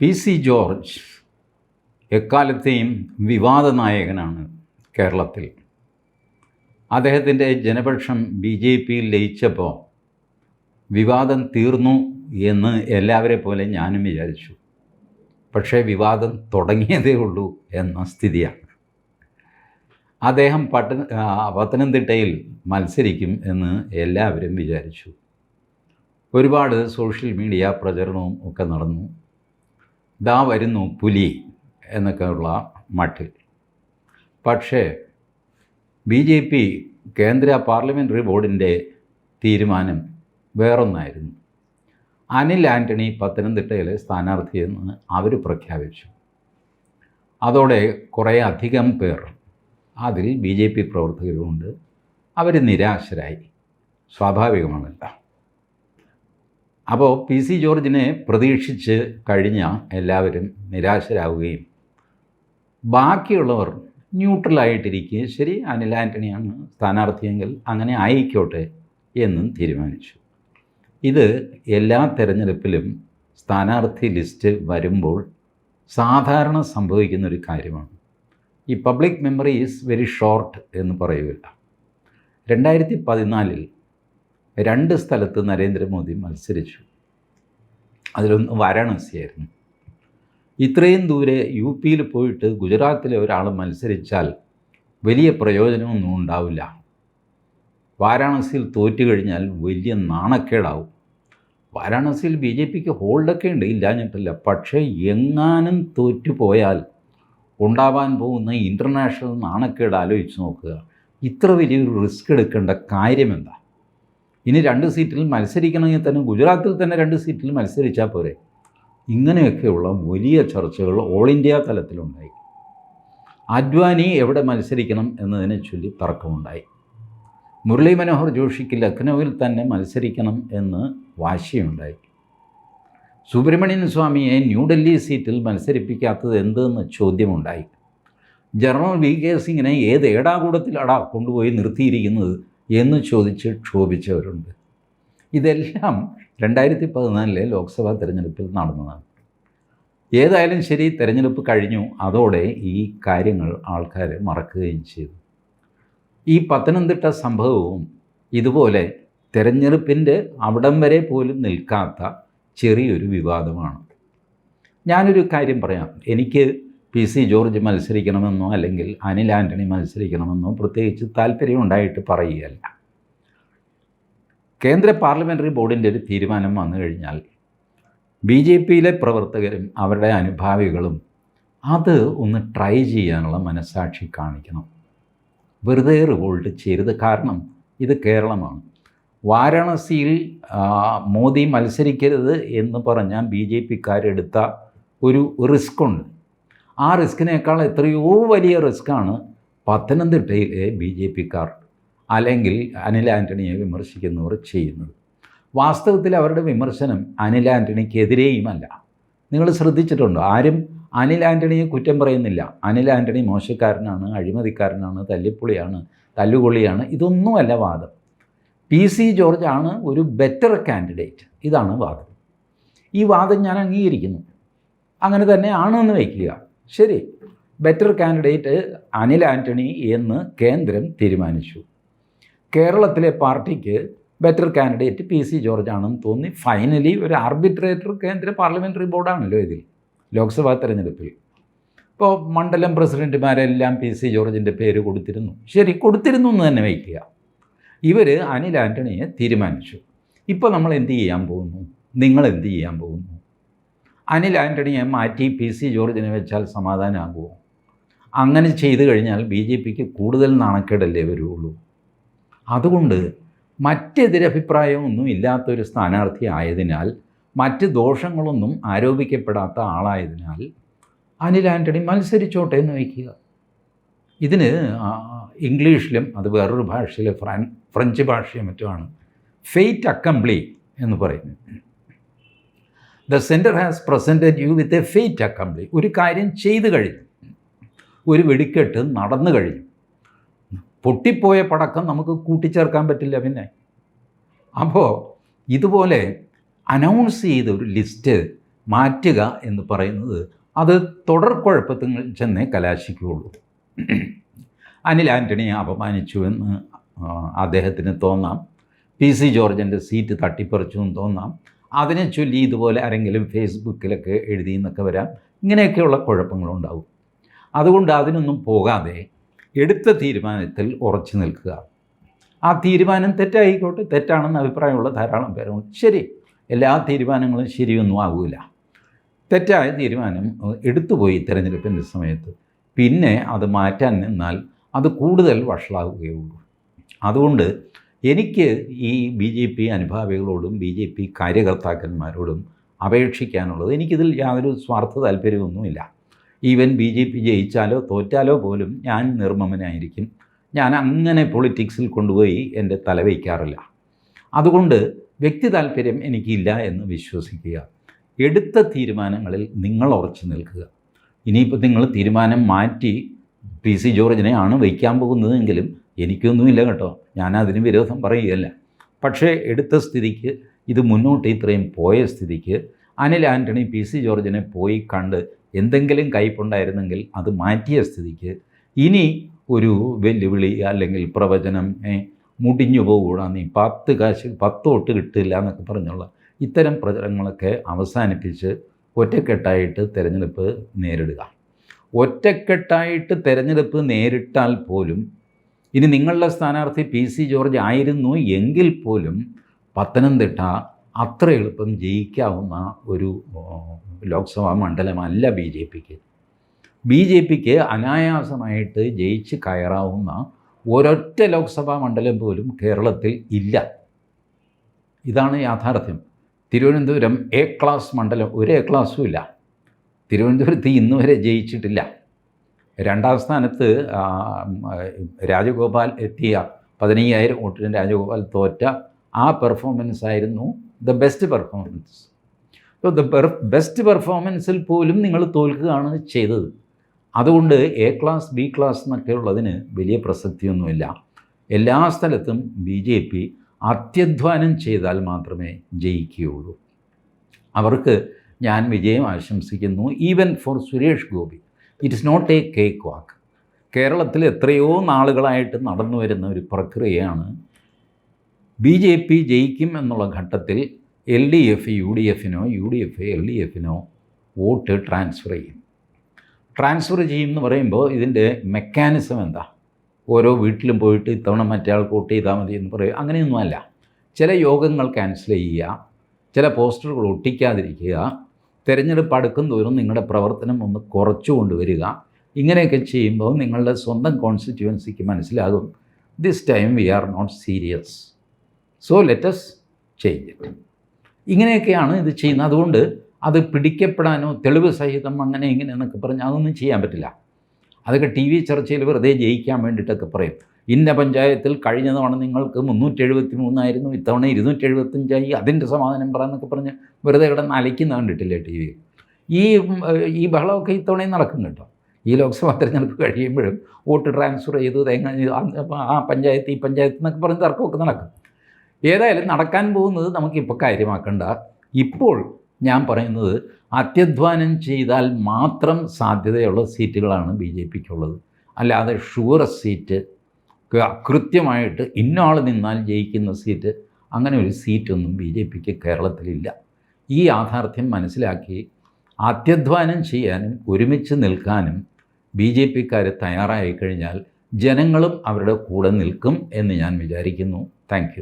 P C George എക്കാലത്തെയും വിവാദ നായകനാണ് കേരളത്തിൽ. അദ്ദേഹത്തിന്റെ ജനപക്ഷം ബി ജെ പിയിൽ ലയിച്ചപ്പോൾ വിവാദം തീർന്നു എന്ന് എല്ലാവരെ പോലെ ഞാനും വിചാരിച്ചു. പക്ഷേ വിവാദം തുടങ്ങിയതേ ഉള്ളൂ എന്ന സ്ഥിതിയാണ്. അദ്ദേഹം പട്ട പത്തനംതിട്ടയിൽ മത്സരിക്കും എന്ന് എല്ലാവരും വിചാരിച്ചു. ഒരുപാട് സോഷ്യൽ മീഡിയ പ്രചരണവും ഒക്കെ നടന്നു. ദാ വരുന്നു പുലി എന്നൊക്കെയുള്ള മട്ടിൽ പക്ഷേ ബി ജെ പി കേന്ദ്ര പാർലമെന്ററി ബോർഡിന്റെ തീരുമാനം വേറൊന്നായിരുന്നു. അനിൽ ആന്റണി പത്തനംതിട്ടയിലെ സ്ഥാനാർത്ഥിയെന്ന് അവർ പ്രഖ്യാപിച്ചു. അതോടെ കുറേ അധികം പേർ അതിൽ ബി ജെ പി പ്രവർത്തകരുമുണ്ട്. അവർ നിരാശരായി. സ്വാഭാവികമാണല്ല. അപ്പോൾ പി സി ജോർജിനെ പ്രതീക്ഷിച്ച് കഴിഞ്ഞ എല്ലാവരും നിരാശരാകുകയും ബാക്കിയുള്ളവർ ന്യൂട്രലായിട്ടിരിക്കുക ശരി അനിൽ ആന്റണിയാണ് സ്ഥാനാർത്ഥിയെങ്കിൽ അങ്ങനെ ആയിക്കോട്ടെ എന്നും തീരുമാനിച്ചു. ഇത് എല്ലാ തിരഞ്ഞെടുപ്പിലും സ്ഥാനാർത്ഥി ലിസ്റ്റ് വരുമ്പോൾ സാധാരണ സംഭവിക്കുന്ന ഒരു കാര്യമാണ്. ഈ public memory is very short എന്ന് പറയുകയില്ല. രണ്ടായിരത്തി പതിനാലിൽ രണ്ട് സ്ഥലത്ത് നരേന്ദ്രമോദി മത്സരിച്ചു. അതിലൊന്ന് വാരാണസിയായിരുന്നു. ഇത്രയും ദൂരെ യു പിയിൽ പോയിട്ട് ഗുജറാത്തിലെ ഒരാൾ മത്സരിച്ചാൽ വലിയ പ്രയോജനമൊന്നും ഉണ്ടാവില്ല. വാരാണസിയിൽ തോറ്റു കഴിഞ്ഞാൽ വലിയ നാണക്കേടാവും. വാരാണസിയിൽ ബി ജെ പിക്ക് ഹോൾഡൊക്കെ ഉണ്ട് ഇല്ലാഞ്ഞിട്ടില്ല. പക്ഷേ എങ്ങാനും തോറ്റു പോയാൽ ഉണ്ടാവാൻ പോകുന്ന ഇന്റർനാഷണൽ നാണക്കേട് ആലോചിച്ച് നോക്കുക. ഇത്ര വലിയൊരു റിസ്ക് എടുക്കേണ്ട കാര്യമെന്താ? ഇനി രണ്ട് സീറ്റിൽ മത്സരിക്കണമെങ്കിൽ തന്നെ ഗുജറാത്തിൽ തന്നെ രണ്ട് സീറ്റിൽ മത്സരിച്ചാൽ പോരെ. ഇങ്ങനെയൊക്കെയുള്ള വലിയ ചർച്ചകൾ ഓൾ ഇന്ത്യ തലത്തിലുണ്ടായി. അദ്വാനി എവിടെ മത്സരിക്കണം എന്നതിനെ ചൊല്ലി തർക്കമുണ്ടായി. മുരളി മനോഹർ ജോഷിക്ക് ലക്നൗവിൽ തന്നെ മത്സരിക്കണം എന്ന് വാശിയുണ്ടായി. സുബ്രഹ്മണ്യൻ സ്വാമിയെ ന്യൂഡൽഹി സീറ്റിൽ മത്സരിപ്പിക്കാത്തത് എന്തെന്ന് ചോദ്യമുണ്ടായി. ജനറൽ വി കെ സിംഗിനെ ഏത് ഏടാകൂടത്തിലാടാ കൊണ്ടുപോയി നിർത്തിയിരിക്കുന്നത്? എന്ന് ചോദിച്ച് ക്ഷോഭിച്ചവരുണ്ട്. ഇതെല്ലാം രണ്ടായിരത്തി പതിനാലിലെ ലോക്സഭാ തെരഞ്ഞെടുപ്പിൽ നടന്നതാണ്. ഏതായാലും ശരി തെരഞ്ഞെടുപ്പ് കഴിഞ്ഞു. അതോടെ ഈ കാര്യങ്ങൾ ആൾക്കാർ മറക്കുകയും ചെയ്തു. ഈ പത്തനംതിട്ട സംഭവവും ഇതുപോലെ തെരഞ്ഞെടുപ്പിന്റെ അവിടം വരെ പോലും നിൽക്കാത്ത ചെറിയൊരു വിവാദമാണ്. ഞാനൊരു കാര്യം പറയാം. എനിക്ക് പി സി ജോർജ് മത്സരിക്കണമെന്നോ അല്ലെങ്കിൽ അനിൽ ആന്റണി മത്സരിക്കണമെന്നോ പ്രത്യേകിച്ച് താല്പര്യം ഉണ്ടായിട്ട് പറയുകയല്ല. കേന്ദ്ര പാർലമെന്ററി ബോർഡിന്റെ ഒരു തീരുമാനം വന്നു കഴിഞ്ഞാൽ ബി ജെ പിയിലെ പ്രവർത്തകരും അവരുടെ അനുഭാവികളും അത് ഒന്ന് ട്രൈ ചെയ്യാനുള്ള മനസ്സാക്ഷി കാണിക്കണം. വെറുതെ റിവോൾട്ട് ചെയ്യരുത്. കാരണം ഇത് കേരളമാണ്. വാരാണസിയിൽ മോദി മത്സരിക്കരുത് എന്ന് പറഞ്ഞാൽ ബി ജെ പിക്കാരെടുത്ത ഒരു റിസ്ക് ഉണ്ട്. ആ റിസ്കിനേക്കാൾ എത്രയോ വലിയ റിസ്ക്കാണ് പത്തനംതിട്ടയിലെ ബി ജെ പിക്കാർ അല്ലെങ്കിൽ അനിൽ ആന്റണിയെ വിമർശിക്കുന്നവർ ചെയ്യുന്നത്. വാസ്തവത്തിൽ അവരുടെ വിമർശനം അനിൽ ആന്റണിക്കെതിരെയുമല്ല നിങ്ങൾ ശ്രദ്ധിച്ചിട്ടുണ്ടോ? ആരും അനിൽ ആന്റണിയെ കുറ്റം പറയുന്നില്ല. അനിൽ ആന്റണി മോശക്കാരനാണ് അഴിമതിക്കാരനാണ് തല്ലിപ്പൊളിയാണ് തല്ലുകൊള്ളിയാണ് ഇതൊന്നുമല്ല വാദം. പി സി ജോർജ് ആണ് ഒരു ബെറ്റർ കാൻഡിഡേറ്റ് ഇതാണ് വാദം. ഈ വാദം ഞാൻ അംഗീകരിക്കുന്നു. അങ്ങനെ തന്നെ ആണെന്ന് വയ്ക്കുക ശരി. ബെറ്റർ കാൻഡിഡേറ്റ് അനിൽ ആന്റണി എന്ന് കേന്ദ്രം തീരുമാനിച്ചു. കേരളത്തിലെ പാർട്ടിക്ക് better candidate P C George ആണെന്ന് തോന്നി. ഫൈനലി ഒരു ആർബിട്രേറ്റർ കേന്ദ്ര പാർലമെന്ററി ബോർഡാണല്ലോ ഇതിൽ ലോക്സഭാ തെരഞ്ഞെടുപ്പിൽ. ഇപ്പോൾ മണ്ഡലം പ്രസിഡന്റുമാരെല്ലാം പി സി ജോർജിന്റെ പേര് കൊടുത്തിരുന്നു. ശരി കൊടുത്തിരുന്നു എന്ന് തന്നെ വയ്ക്കുക ഇവർ അനിൽ ആന്റണിയെ തീരുമാനിച്ചു. ഇപ്പോൾ നമ്മൾ എന്ത് ചെയ്യാൻ പോകുന്നു? നിങ്ങൾ എന്ത് ചെയ്യാൻ പോകുന്നു? അനിൽ ആന്റണിയെ മാറ്റി പി സി ജോർജിനെ വെച്ചാൽ സമാധാനമാകുമോ അങ്ങനെ ചെയ്തു കഴിഞ്ഞാൽ ബി ജെ പിക്ക് കൂടുതൽ നാണക്കേടല്ലേ വരുള്ളൂ. അതുകൊണ്ട് മറ്റെതിരഭിപ്രായമൊന്നും ഇല്ലാത്തൊരു സ്ഥാനാർത്ഥി ആയതിനാൽ മറ്റ് ദോഷങ്ങളൊന്നും ആരോപിക്കപ്പെടാത്ത ആളായതിനാൽ അനിൽ ആന്റണി മത്സരിച്ചോട്ടെ എന്ന് വയ്ക്കുക. ഇതിന് ഇംഗ്ലീഷിലും അത് വേറൊരു ഭാഷയിൽ ഫ്രഞ്ച് ഭാഷയും മറ്റുമാണ്. ഫെയ്റ്റ് അക്കംപ്ലി എന്ന് പറയുന്നത്. The centre has presented you with a fait accompli ഒരു കാര്യം ചെയ്തു കഴിഞ്ഞു. ഒരു വെടിക്കെട്ട് നടന്നു കഴിഞ്ഞു. പൊട്ടിപ്പോയ പടക്കം നമുക്ക് കൂട്ടിച്ചേർക്കാൻ പറ്റില്ല പിന്നെ. അപ്പോൾ ഇതുപോലെ അനൗൺസ് ചെയ്ത ഒരു ലിസ്റ്റ് മാറ്റുക എന്ന് പറയുന്നത് അത് തുടർ കുഴപ്പത്തിൽ ചെന്നേ കലാശിക്കുകയുള്ളൂ. അനിൽ ആന്റണിയെ അപമാനിച്ചു എന്ന് അദ്ദേഹത്തിന് തോന്നാം. പി സി ജോർജിന്റെ സീറ്റ് തട്ടിപ്പറിച്ചു എന്ന് തോന്നാം. അതിനെ ചൊല്ലി ഇതുപോലെ ആരെങ്കിലും ഫേസ്ബുക്കിലൊക്കെ എഴുതി എന്നൊക്കെ വരാം. ഇങ്ങനെയൊക്കെയുള്ള കുഴപ്പങ്ങളുണ്ടാവും. അതുകൊണ്ട് അതിനൊന്നും പോകാതെ എടുത്ത തീരുമാനത്തിൽ ഉറച്ചു നിൽക്കുക. ആ തീരുമാനം തെറ്റായിക്കോട്ടെ തെറ്റാണെന്ന് അഭിപ്രായമുള്ള ധാരാളം പേരുണ്ട്. ശരി എല്ലാ തീരുമാനങ്ങളും ശരിയൊന്നും ആകില്ല തെറ്റായ തീരുമാനം എടുത്തുപോയി തിരഞ്ഞെടുപ്പിന്റെ സമയത്ത്. പിന്നെ അത് മാറ്റാൻ നിന്നാൽ അത് കൂടുതൽ വഷളാവുകയുള്ളൂ. അതുകൊണ്ട് എനിക്ക് ഈ ബി ജെ പി അനുഭാവികളോടും ബി ജെ പി കാര്യകർത്താക്കന്മാരോടും അപേക്ഷിക്കാനുള്ളത് എനിക്കിതിൽ യാതൊരു സ്വാർത്ഥ താല്പര്യമൊന്നുമില്ല. ഈവൻ ബി ജെ പി ജയിച്ചാലോ തോറ്റാലോ പോലും ഞാൻ നിർമ്മമനായിരിക്കും. ഞാൻ അങ്ങനെ പൊളിറ്റിക്സിൽ കൊണ്ടുപോയി എന്റെ തല വയ്ക്കാറില്ല. അതുകൊണ്ട് വ്യക്തി താല്പര്യം എനിക്കില്ല എന്ന് വിശ്വസിക്കുക. എടുത്ത തീരുമാനങ്ങളിൽ നിങ്ങൾ ഉറച്ചു നിൽക്കുക. ഇനിയിപ്പോൾ നിങ്ങൾ തീരുമാനം മാറ്റി പി സി ജോർജിനെ ആണ് വയ്ക്കാൻ പോകുന്നതെങ്കിലും എനിക്കൊന്നുമില്ല കേട്ടോ. ഞാൻ അതിന് വിരോധം പറയുകയല്ല. പക്ഷേ എടുത്ത സ്ഥിതിക്ക് ഇത് മുന്നോട്ട് ഇത്രയും പോയ സ്ഥിതിക്ക് അനിൽ ആന്റണി പി സി ജോർജിനെ പോയി കണ്ട് എന്തെങ്കിലും കയ്പുണ്ടായിരുന്നെങ്കിൽ അത് മാറ്റിയ സ്ഥിതിക്ക് ഇനി ഒരു വെല്ലുവിളി അല്ലെങ്കിൽ പ്രവചനം മുടിഞ്ഞു പോകൂടാ നീ പത്ത് കാശ് പത്ത് തൊട്ട് കിട്ടില്ല എന്നൊക്കെ പറഞ്ഞുള്ള ഇത്തരം പ്രചരണങ്ങളൊക്കെ അവസാനിപ്പിച്ച് ഒറ്റക്കെട്ടായിട്ട് തിരഞ്ഞെടുപ്പ് നേരിടുക. ഒറ്റക്കെട്ടായിട്ട് തിരഞ്ഞെടുപ്പ് നേരിട്ടാൽ പോലും ഇനി നിങ്ങളുടെ സ്ഥാനാർത്ഥി പി സി ജോർജ് ആയിരുന്നു എങ്കിൽ പോലും പത്തനംതിട്ട അത്ര എളുപ്പം ജയിക്കാവുന്ന ഒരു ലോക്സഭാ മണ്ഡലമല്ല ബി ജെ പിക്ക്. ബി ജെ പിക്ക് അനായാസമായിട്ട് ജയിച്ച് കയറാവുന്ന ഒരൊറ്റ ലോക്സഭാ മണ്ഡലം പോലും കേരളത്തിൽ ഇല്ല. ഇതാണ് യാഥാർത്ഥ്യം. തിരുവനന്തപുരം എ ക്ലാസ് മണ്ഡലം ഒരു എ ക്ലാസ്സും ഇല്ല. തിരുവനന്തപുരത്ത് ഇന്നുവരെ ജയിച്ചിട്ടില്ല. രണ്ടാം സ്ഥാനത്ത് രാജഗോപാൽ എത്തിയ പതിനയ്യായിരം വോട്ടിന് രാജഗോപാൽ തോറ്റ ആ പെർഫോമൻസ് ആയിരുന്നു ദ ബെസ്റ്റ് പെർഫോമൻസ് അപ്പോൾ ദ പെർ ബെസ്റ്റ് പെർഫോമൻസിൽ പോലും നിങ്ങൾ തോൽക്കുകയാണ് ചെയ്തത്. അതുകൊണ്ട് എ ക്ലാസ് ബി ക്ലാസ് എന്നൊക്കെ ഉള്ളതിന് വലിയ പ്രസക്തിയൊന്നുമില്ല. എല്ലാ സ്ഥലത്തും ബി ജെ പി അത്യധ്വാനം ചെയ്താൽ മാത്രമേ ജയിക്കുകയുള്ളൂ. അവർക്ക് ഞാൻ വിജയം ആശംസിക്കുന്നു. Even for Suresh Gopi it is not a cakewalk കേരളത്തിൽ എത്രയോ നാളുകളായിട്ട് നടന്നു വരുന്ന ഒരു പ്രക്രിയയാണ് ബി ജെ പി ജയിക്കും എന്നുള്ള ഘട്ടത്തിൽ L D F U D എഫിനോ U D F L D എഫിനോ vote transfer ചെയ്യും. ട്രാൻസ്ഫർ ചെയ്യും എന്ന് പറയുമ്പോൾ ഇതിന്റെ മെക്കാനിസം എന്താ? ഓരോ വീട്ടിലും പോയിട്ട് ഇത്തവണ മറ്റേ വോട്ട് ചെയ്താൽ മതി എന്ന് പറയും. അങ്ങനെയൊന്നുമല്ല ചില യോഗങ്ങൾ ക്യാൻസൽ ചെയ്യുക ചില പോസ്റ്ററുകൾ ഒട്ടിക്കാതിരിക്കുക തിരഞ്ഞെടുപ്പ് അടുക്കും തോറും നിങ്ങളുടെ പ്രവർത്തനം ഒന്ന് കുറച്ചു കൊണ്ടുവരിക. ഇങ്ങനെയൊക്കെ ചെയ്യുമ്പോൾ നിങ്ങളുടെ സ്വന്തം കോൺസ്റ്റിറ്റ്യുവൻസിക്ക് മനസ്സിലാകും this time we are not serious so let's change it ഇങ്ങനെയൊക്കെയാണ് ഇത് ചെയ്യുന്നത്. അതുകൊണ്ട് അത് പിടിക്കപ്പെടാനോ തെളിവ് സഹിതം അങ്ങനെ ഇങ്ങനെ എന്നൊക്കെ പറഞ്ഞാൽ അതൊന്നും ചെയ്യാൻ പറ്റില്ല. അതൊക്കെ ടി വി ചർച്ചയിൽ വെറുതെ ജയിക്കാൻ വേണ്ടിയിട്ടൊക്കെ പറയും. ഇന്ന പഞ്ചായത്തിൽ കഴിഞ്ഞ തവണ നിങ്ങൾക്ക് മുന്നൂറ്റി എഴുപത്തി മൂന്നായിരുന്നു ഇത്തവണ ഇരുന്നൂറ്റി എഴുപത്തഞ്ചായി അതിന്റെ സമാധാനം പറയാന്നൊക്കെ പറഞ്ഞ് വെറുതെ കിടന്ന് അലയ്ക്കുന്ന കണ്ടിട്ടില്ലേ ടി വി? ഈ ഈ ബഹളമൊക്കെ ഇത്തവണയും നടക്കും കേട്ടോ. ഈ ലോക്സഭാ തെരഞ്ഞെടുപ്പ് കഴിയുമ്പോഴും വോട്ട് ട്രാൻസ്ഫർ ചെയ്തു തേങ്ങ ആ പഞ്ചായത്ത് ഈ പഞ്ചായത്ത് എന്നൊക്കെ പറഞ്ഞ് തർക്കമൊക്കെ നടക്കും. ഏതായാലും നടക്കാൻ പോകുന്നത് നമുക്കിപ്പോൾ കാര്യമാക്കണ്ട. ഇപ്പോൾ ഞാൻ പറയുന്നത് അത്യധ്വാനം ചെയ്താൽ മാത്രം സാധ്യതയുള്ള സീറ്റുകളാണ് ബി ജെ പിക്കുള്ളത്. അല്ലാതെ ഷുവർ സീറ്റ് കൃത്യമായിട്ട് ഇന്നയാൾ നിന്നാൽ ജയിക്കുന്ന സീറ്റ് അങ്ങനെ ഒരു സീറ്റൊന്നും ബി ജെ പിക്ക് കേരളത്തിലില്ല. ഈ യാഥാർത്ഥ്യം മനസ്സിലാക്കി അത്യധ്വാനം ചെയ്യാനും ഒരുമിച്ച് നിൽക്കാനും ബി ജെ പിക്കാർ തയ്യാറായി കഴിഞ്ഞാൽ ജനങ്ങളും അവരുടെ കൂടെ നിൽക്കും എന്ന് ഞാൻ വിചാരിക്കുന്നു. താങ്ക്